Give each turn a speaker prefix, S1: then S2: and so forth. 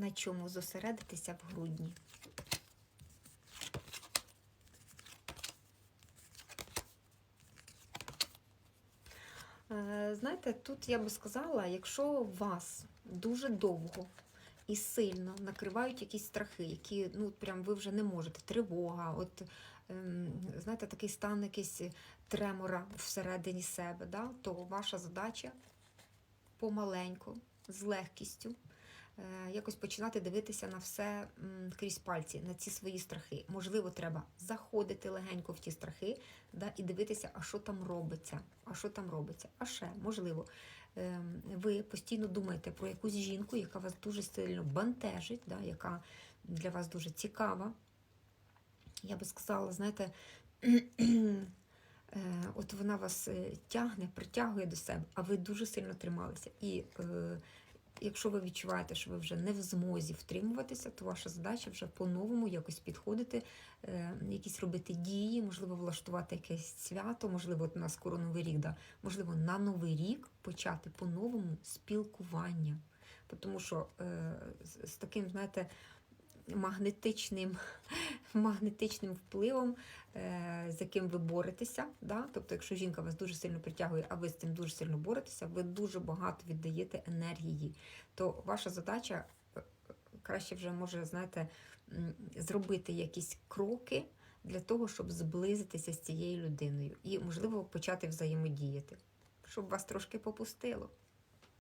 S1: на чому зосередитися в грудні. Е, Знаєте, тут я би сказала, якщо вас дуже довго і сильно накривають якісь страхи, які ну прям ви вже не можете, тривога, от ем, знаєте, такий стан якийсь тремора всередині себе, да? то ваша задача помаленьку, з легкістю. Е, Якось починати дивитися на все крізь пальці, на ці свої страхи. Можливо, треба заходити легенько в ті страхи да, і дивитися, а що там робиться. А що там робиться? А ще, можливо, ем, ви постійно думаєте про якусь жінку, яка вас дуже сильно бентежить, да, яка для вас дуже цікава. Я би сказала, знаєте, е, от вона вас е, тягне, притягує до себе, а ви дуже сильно трималися. І якщо ви відчуваєте, що ви вже не в змозі втримуватися, то ваша задача вже по-новому якось підходити, е, якісь робити дії, можливо, влаштувати якесь свято, можливо, от скоро новий рік, да, можливо, на новий рік почати по-новому спілкування. Тому що е, з таким, знаєте, магнетичним, магнетичним впливом, е, з яким ви боретеся. Да? Тобто, якщо жінка вас дуже сильно притягує, а ви з цим дуже сильно боретеся, ви дуже багато віддаєте енергії. То ваша задача е, краще вже може, знаєте, зробити якісь кроки для того, щоб зблизитися з цією людиною і, можливо, почати взаємодіяти, щоб вас трошки попустило.